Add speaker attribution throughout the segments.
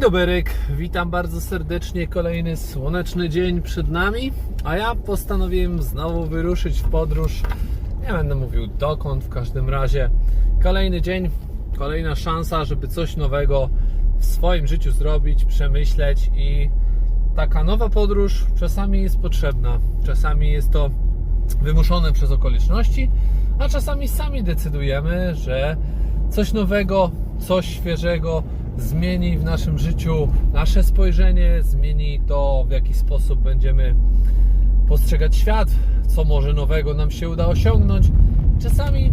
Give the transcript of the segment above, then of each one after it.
Speaker 1: dobry, witam bardzo serdecznie. Kolejny słoneczny dzień przed nami, a ja postanowiłem znowu wyruszyć w podróż. Nie będę mówił dokąd, w każdym razie kolejny dzień, kolejna szansa, żeby coś nowego w swoim życiu zrobić, przemyśleć i taka nowa podróż czasami jest potrzebna. Czasami jest to wymuszone przez okoliczności, a czasami sami decydujemy, że coś nowego, coś świeżego zmieni w naszym życiu nasze spojrzenie, zmieni to, w jaki sposób będziemy postrzegać świat, co może nowego nam się uda osiągnąć. Czasami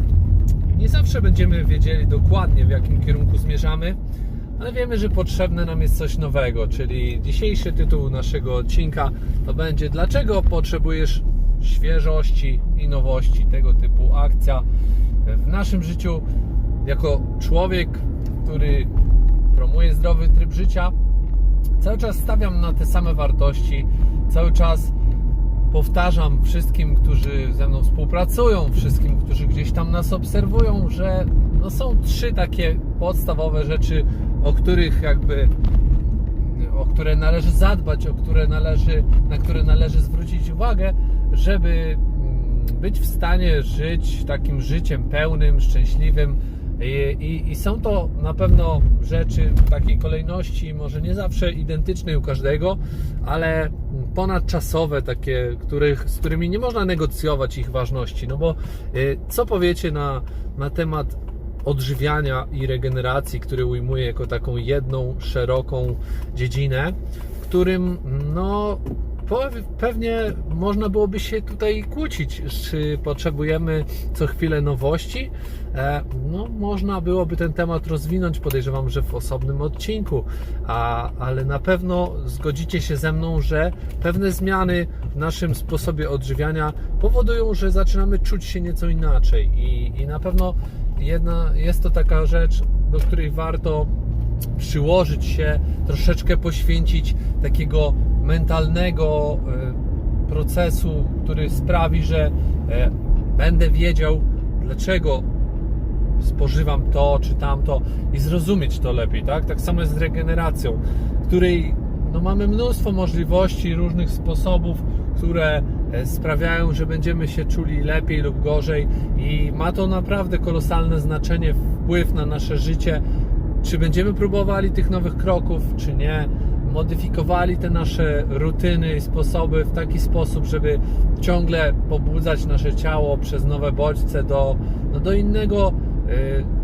Speaker 1: nie zawsze będziemy wiedzieli dokładnie, w jakim kierunku zmierzamy, ale wiemy, że potrzebne nam jest coś nowego, czyli dzisiejszy tytuł naszego odcinka to będzie Dlaczego potrzebujesz świeżości i nowości, tego typu akcja w naszym życiu jako człowiek, który promuje zdrowy tryb życia, cały czas stawiam na te same wartości, cały czas powtarzam wszystkim, którzy ze mną współpracują, wszystkim, którzy gdzieś tam nas obserwują, że no są trzy takie podstawowe rzeczy, o których jakby o które należy zadbać, o które należy, na które należy zwrócić uwagę, żeby mm, być w stanie żyć takim życiem pełnym, szczęśliwym. I, i, I są to na pewno rzeczy w takiej kolejności, może nie zawsze identycznej u każdego, ale ponadczasowe, takie, których, z którymi nie można negocjować ich ważności. No bo y, co powiecie na, na temat odżywiania i regeneracji, który ujmuje jako taką jedną szeroką dziedzinę, w którym no pewnie można byłoby się tutaj kłócić, czy potrzebujemy co chwilę nowości. E, No, można byłoby ten temat rozwinąć, podejrzewam, że w osobnym odcinku, a, ale na pewno zgodzicie się ze mną, że pewne zmiany w naszym sposobie odżywiania powodują, że zaczynamy czuć się nieco inaczej i, i na pewno jedna, jest to taka rzecz, do której warto przyłożyć się, troszeczkę poświęcić takiego mentalnego e, procesu, który sprawi, że e, będę wiedział, dlaczego spożywam to czy tamto i zrozumieć to lepiej, tak? Tak samo jest z regeneracją, której no, mamy mnóstwo możliwości, różnych sposobów, które e, sprawiają, że będziemy się czuli lepiej lub gorzej i ma to naprawdę kolosalne znaczenie, wpływ na nasze życie, czy będziemy próbowali tych nowych kroków, czy nie, modyfikowali te nasze rutyny i sposoby w taki sposób, żeby ciągle pobudzać nasze ciało przez nowe bodźce do, no do innego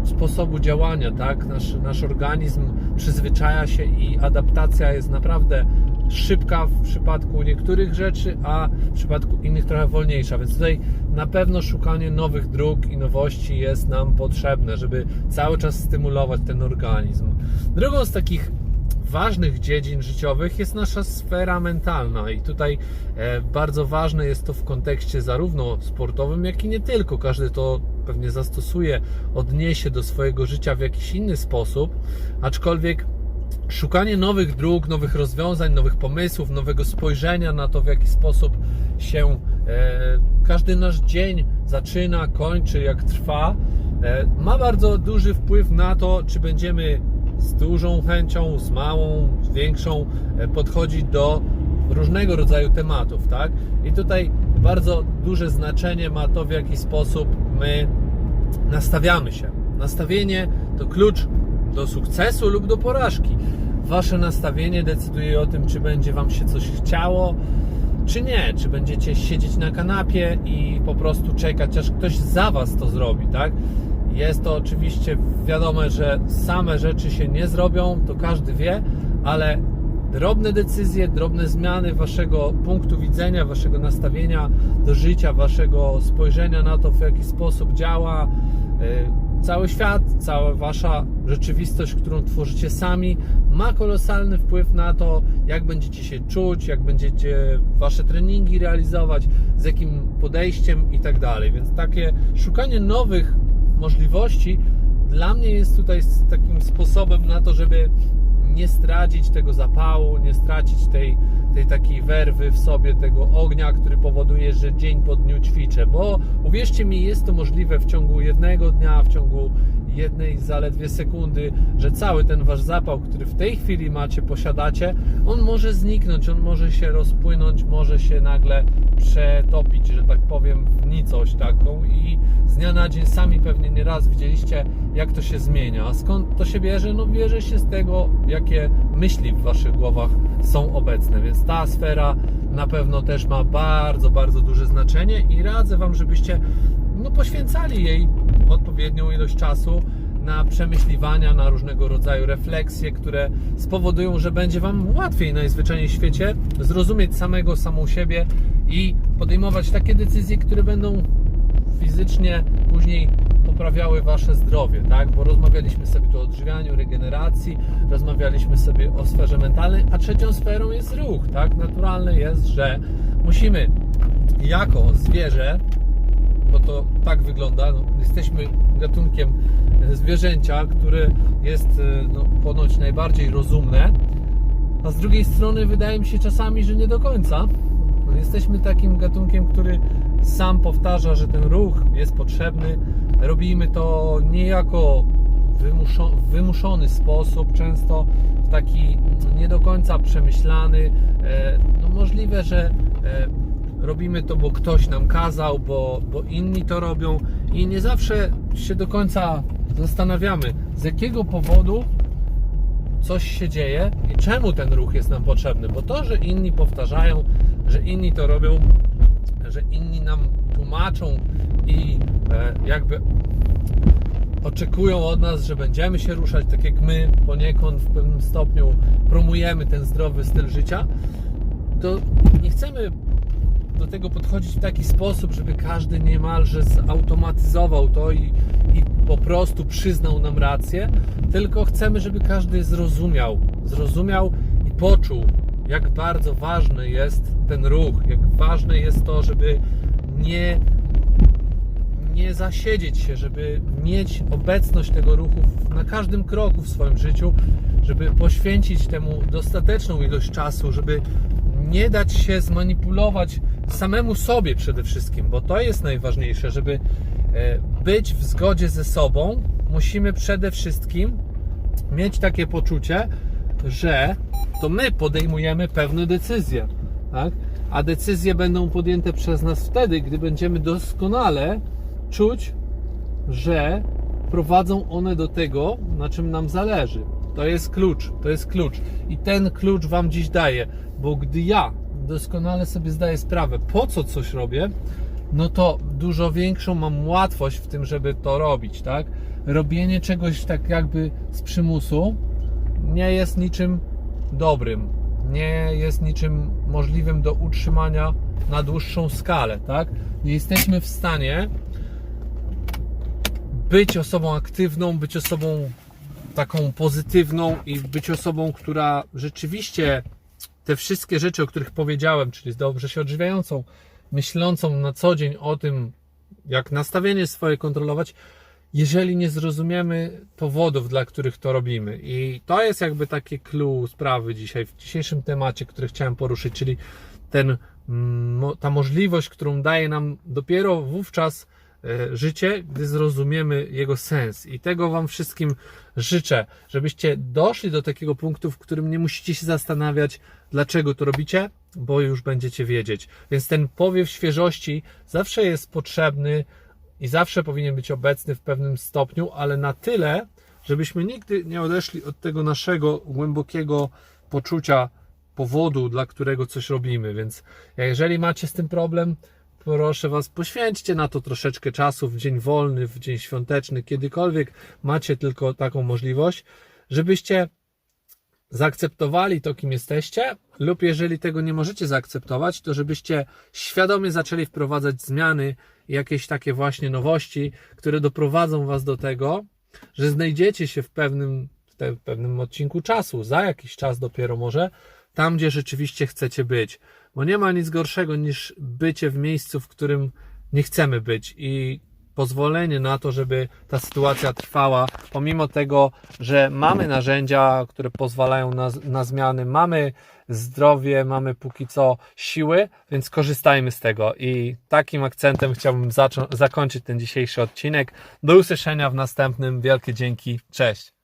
Speaker 1: y, sposobu działania, tak? Nasz, nasz organizm przyzwyczaja się i adaptacja jest naprawdę szybka w przypadku niektórych rzeczy, a w przypadku innych trochę wolniejsza. Więc tutaj na pewno szukanie nowych dróg i nowości jest nam potrzebne, żeby cały czas stymulować ten organizm. Drugą z takich ważnych dziedzin życiowych jest nasza sfera mentalna i tutaj e, bardzo ważne jest to w kontekście zarówno sportowym, jak i nie tylko. Każdy to pewnie zastosuje, odniesie do swojego życia w jakiś inny sposób, aczkolwiek szukanie nowych dróg, nowych rozwiązań, nowych pomysłów, nowego spojrzenia na to, w jaki sposób się e, każdy nasz dzień zaczyna, kończy, jak trwa, e, ma bardzo duży wpływ na to, czy będziemy z dużą chęcią, z małą, z większą e, podchodzić do różnego rodzaju tematów, tak? I tutaj bardzo duże znaczenie ma to, w jaki sposób my nastawiamy się. Nastawienie to klucz do sukcesu lub do porażki. Wasze nastawienie decyduje o tym, czy będzie Wam się coś chciało, czy nie. Czy będziecie siedzieć na kanapie i po prostu czekać, aż ktoś za Was to zrobi, tak? Jest to oczywiście wiadome, że same rzeczy się nie zrobią, to każdy wie, ale drobne decyzje, drobne zmiany waszego punktu widzenia, waszego nastawienia do życia, waszego spojrzenia na to, w jaki sposób działa y, cały świat, cała wasza rzeczywistość, którą tworzycie sami, ma kolosalny wpływ na to, jak będziecie się czuć, jak będziecie wasze treningi realizować, z jakim podejściem i tak dalej. Więc takie szukanie nowych możliwości dla mnie jest tutaj takim sposobem na to, żeby nie stracić tego zapału, nie stracić tej, tej takiej werwy w sobie, tego ognia, który powoduje, że dzień po dniu ćwiczę. Bo uwierzcie mi, jest to możliwe w ciągu jednego dnia, w ciągu jednej zaledwie sekundy, że cały ten wasz zapał, który w tej chwili macie, posiadacie, on może zniknąć, on może się rozpłynąć, może się nagle przetopić, że tak powiem, w nicość taką i z dnia na dzień sami pewnie nieraz widzieliście, jak to się zmienia. A skąd to się bierze? No bierze się z tego, jakie myśli w waszych głowach są obecne, więc ta sfera na pewno też ma bardzo, bardzo duże znaczenie i radzę wam, żebyście no, poświęcali jej odpowiednią ilość czasu na przemyśliwania, na różnego rodzaju refleksje, które spowodują, że będzie Wam łatwiej najzwyczajniej w świecie zrozumieć samego, samą siebie i podejmować takie decyzje, które będą fizycznie później poprawiały Wasze zdrowie, tak? Bo rozmawialiśmy sobie tu o odżywianiu, regeneracji, rozmawialiśmy sobie o sferze mentalnej, a trzecią sferą jest ruch, tak? Naturalne jest, że musimy jako zwierzę bo to tak wygląda. No, jesteśmy gatunkiem zwierzęcia, które jest e, no, ponoć najbardziej rozumne, a z drugiej strony wydaje mi się czasami, że nie do końca. No, jesteśmy takim gatunkiem, który sam powtarza, że ten ruch jest potrzebny. Robimy to niejako wymuszo, wymuszony sposób, często w taki nie do końca przemyślany. E, no, możliwe, że e, robimy to, bo ktoś nam kazał, bo, bo inni to robią i nie zawsze się do końca zastanawiamy, z jakiego powodu coś się dzieje i czemu ten ruch jest nam potrzebny, bo to, że inni powtarzają, że inni to robią, że inni nam tłumaczą i e, jakby oczekują od nas, że będziemy się ruszać, tak jak my poniekąd w pewnym stopniu promujemy ten zdrowy styl życia, to nie chcemy do tego podchodzić w taki sposób, żeby każdy niemalże zautomatyzował to i, i po prostu przyznał nam rację, tylko chcemy, żeby każdy zrozumiał, zrozumiał i poczuł, jak bardzo ważny jest ten ruch, jak ważne jest to, żeby nie nie zasiedzieć się, żeby mieć obecność tego ruchu na każdym kroku w swoim życiu, żeby poświęcić temu dostateczną ilość czasu, żeby nie dać się zmanipulować samemu sobie przede wszystkim, bo to jest najważniejsze, żeby e, być w zgodzie ze sobą, musimy przede wszystkim mieć takie poczucie, że to my podejmujemy pewne decyzje, tak? a decyzje będą podjęte przez nas wtedy, gdy będziemy doskonale czuć, że prowadzą one do tego, na czym nam zależy. To jest klucz, to jest klucz. I ten klucz Wam dziś daję, bo gdy ja doskonale sobie zdaję sprawę, po co coś robię, no to dużo większą mam łatwość w tym, żeby to robić, tak? Robienie czegoś tak jakby z przymusu nie jest niczym dobrym, nie jest niczym możliwym do utrzymania na dłuższą skalę, tak? Nie jesteśmy w stanie być osobą aktywną, być osobą taką pozytywną i być osobą, która rzeczywiście te wszystkie rzeczy, o których powiedziałem, czyli dobrze się odżywiającą, myślącą na co dzień o tym, jak nastawienie swoje kontrolować, jeżeli nie zrozumiemy powodów, dla których to robimy. I to jest jakby takie clue sprawy dzisiaj, w dzisiejszym temacie, który chciałem poruszyć, czyli ten, mm, ta możliwość, którą daje nam dopiero wówczas życie, gdy zrozumiemy jego sens. I tego Wam wszystkim życzę, żebyście doszli do takiego punktu, w którym nie musicie się zastanawiać, dlaczego to robicie, bo już będziecie wiedzieć. Więc ten powiew świeżości zawsze jest potrzebny i zawsze powinien być obecny w pewnym stopniu, ale na tyle, żebyśmy nigdy nie odeszli od tego naszego głębokiego poczucia powodu, dla którego coś robimy. Więc jeżeli macie z tym problem, proszę Was, poświęćcie na to troszeczkę czasu w dzień wolny, w dzień świąteczny, kiedykolwiek macie tylko taką możliwość, żebyście zaakceptowali to, kim jesteście, lub jeżeli tego nie możecie zaakceptować, to żebyście świadomie zaczęli wprowadzać zmiany, jakieś takie właśnie nowości, które doprowadzą Was do tego, że znajdziecie się w pewnym, w pewnym odcinku czasu, za jakiś czas dopiero może, tam, gdzie rzeczywiście chcecie być. Bo nie ma nic gorszego niż bycie w miejscu, w którym nie chcemy być. I pozwolenie na to, żeby ta sytuacja trwała, pomimo tego, że mamy narzędzia, które pozwalają na, na zmiany, mamy zdrowie, mamy póki co siły, więc korzystajmy z tego. I takim akcentem chciałbym zaczą- zakończyć ten dzisiejszy odcinek. Do usłyszenia w następnym. Wielkie dzięki. Cześć.